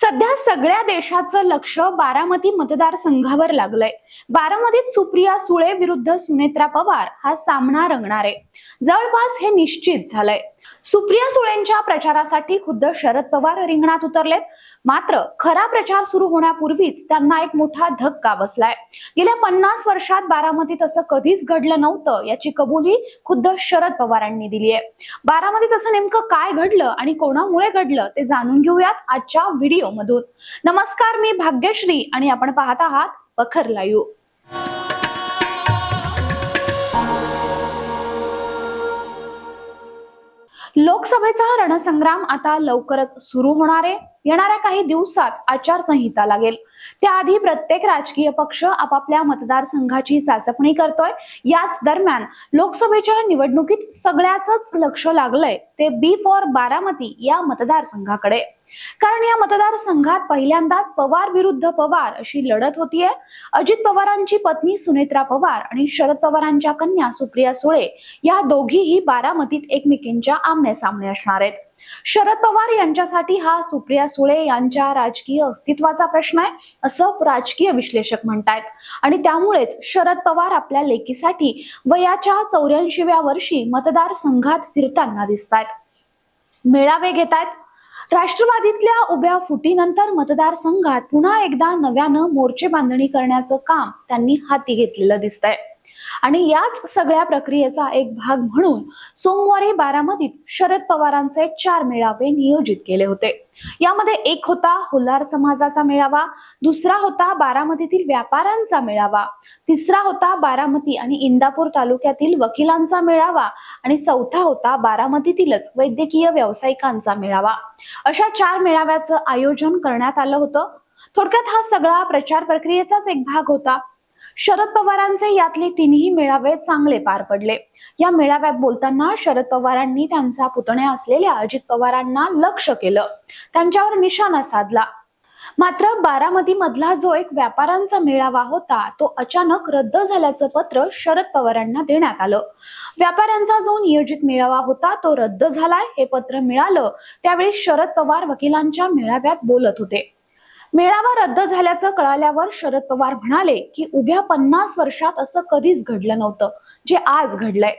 सध्या सगळ्या देशाचं लक्ष बारामती मतदारसंघावर लागलंय. बारामतीत सुप्रिया सुळे विरुद्ध सुनेत्रा पवार हा सामना रंगणार आहे. जवळपास हे निश्चित झालंय. सुप्रिया सुळेंच्या प्रचारासाठी खुद्द शरद पवार रिंगणात उतरलेत. मात्र खरा प्रचार सुरू होण्यापूर्वीच त्यांना एक मोठा धक्का बसलाय. गेल्या पन्नास वर्षात बारामतीत असं कधीच घडलं नव्हतं याची कबुली खुद्द शरद पवारांनी दिली आहे. बारामतीत असं नेमकं काय घडलं आणि कोणामुळे घडलं ते जाणून घेऊयात आजच्या व्हिडिओ मधून नमस्कार मी भाग्यश्री आणि आपण पाहत आहात पखर लाईव्ह. लोकसभेचा रणसंग्राम आता लवकरच सुरू होणार आहे. येणाऱ्या काही दिवसात आचारसंहिता लागेल. त्याआधी प्रत्येक राजकीय पक्ष आपापल्या मतदारसंघाची चाचपणी करतोय. याच दरम्यान लोकसभेच्या निवडणुकीत सगळ्याच लक्ष लागलंय ते बी फॉर बारामती या मतदारसंघाकडे. कारण या मतदारसंघात पहिल्यांदाच पवार विरुद्ध पवार अशी लढत होतीये. अजित पवारांची पत्नी सुनेत्रा पवार आणि शरद पवारांच्या कन्या सुप्रिया सुळे या दोघीही बारामतीत एकमेकींच्या आमने सामने असणार आहेत. शरद पवार यांच्यासाठी हा सुप्रिया सुळे यांच्या राजकीय अस्तित्वाचा प्रश्न आहे असं राजकीय विश्लेषक म्हणतायत. आणि त्यामुळेच शरद पवार आपल्या लेकीसाठी वयाच्या चौऱ्याऐंशीव्या वर्षी मतदारसंघात फिरताना दिसतायत. मेळावे घेतायत. राष्ट्रवादीतल्या उभ्या फुटीनंतर मतदारसंघात पुन्हा एकदा नव्यानं मोर्चे बांधणी करण्याचं काम त्यांनी हाती घेतलेलं दिसतंय. आणि याच सगळ्या प्रक्रियेचा एक भाग म्हणून सोमवारी बारामतीत शरद पवारांचे चार मेळावे नियोजित केले होते. यामध्ये एक होता होलार समाजाचा मेळावा दुसरा होता बारामतीतील व्यापाऱ्यांचा मेळावा तिसरा होता बारामती आणि इंदापूर तालुक्यातील वकिलांचा मेळावा आणि चौथा होता बारामतीतीलच वैद्यकीय व्यावसायिकांचा मेळावा. अशा चार मेळाव्याचं आयोजन करण्यात आलं होतं. थोडक्यात हा सगळा प्रचार प्रक्रियेचाच एक भाग होता. शरद पवारांचे यातले तिन्ही मेळावे चांगले पार पडले. या मेळाव्यात बोलताना शरद पवारांनी त्यांचा पुतण्या असलेल्या अजित पवारांना लक्ष केलं. त्यांच्यावर निशाणा साधला. मात्र बारामती मधला जो एक व्यापाऱ्यांचा मेळावा होता तो अचानक रद्द झाल्याचं पत्र शरद पवारांना देण्यात आलं. व्यापाऱ्यांचा जो नियोजित मेळावा होता तो रद्द झालाय हे पत्र मिळालं त्यावेळी शरद पवार वकिलांच्या मेळाव्यात बोलत होते. मेळावा रद्द झाल्याचं कळाल्यावर शरद पवार म्हणाले की उभ्या पन्नास वर्षात असं कधीच घडलं नव्हतं जे आज घडलंय.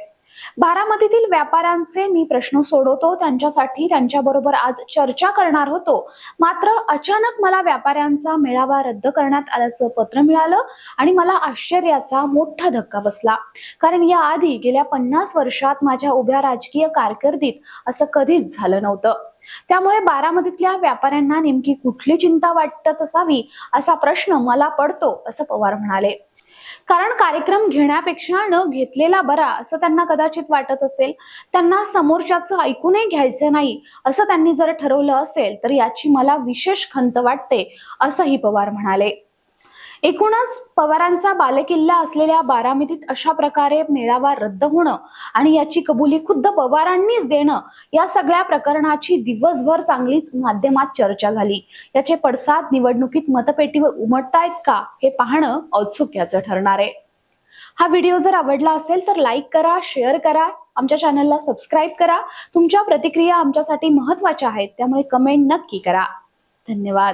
बारामतीतील व्यापाऱ्यांचे मी प्रश्न सोडवतो. त्यांच्यासाठी त्यांच्याबरोबर आज चर्चा करणार होतो. मात्र अचानक मला व्यापाऱ्यांचा मेळावा रद्द करण्यात आल्याचं पत्र मिळालं आणि मला आश्चर्याचा मोठा धक्का बसला. कारण या आधी गेल्या पन्नास वर्षात माझ्या उभ्या राजकीय कारकिर्दीत असं कधीच झालं नव्हतं. त्यामुळे बारामतीतल्या व्यापाऱ्यांना नेमकी कुठली चिंता वाटत असावी असा प्रश्न मला पडतो असं पवार म्हणाले. कारण कार्यक्रम घेण्यापेक्षा न घेतलेला बरा असं त्यांना कदाचित वाटत असेल. त्यांना समोरच्याचं ऐकूनही घ्यायचं नाही असं त्यांनी जर ठरवलं असेल तर याची मला विशेष खंत वाटते असंही पवार म्हणाले. एकूणच पवारांचा बालेकिल्ला असलेल्या बारामतीत अशा प्रकारे मेळावा रद्द होणं आणि याची कबुली खुद्द पवारांनीच देणं या सगळ्या प्रकरणाची दिवसभर चांगलीच माध्यमात चर्चा झाली. याचे पडसाद निवडणुकीत मतपेटीवर उमटतायत का हे पाहणं औत्सुक्याचं ठरणार आहे. हा व्हिडिओ जर आवडला असेल तर लाईक करा शेअर करा आमच्या चॅनलला सबस्क्राईब करा. तुमच्या प्रतिक्रिया आमच्यासाठी महत्त्वाच्या आहेत त्यामुळे कमेंट नक्की करा. धन्यवाद.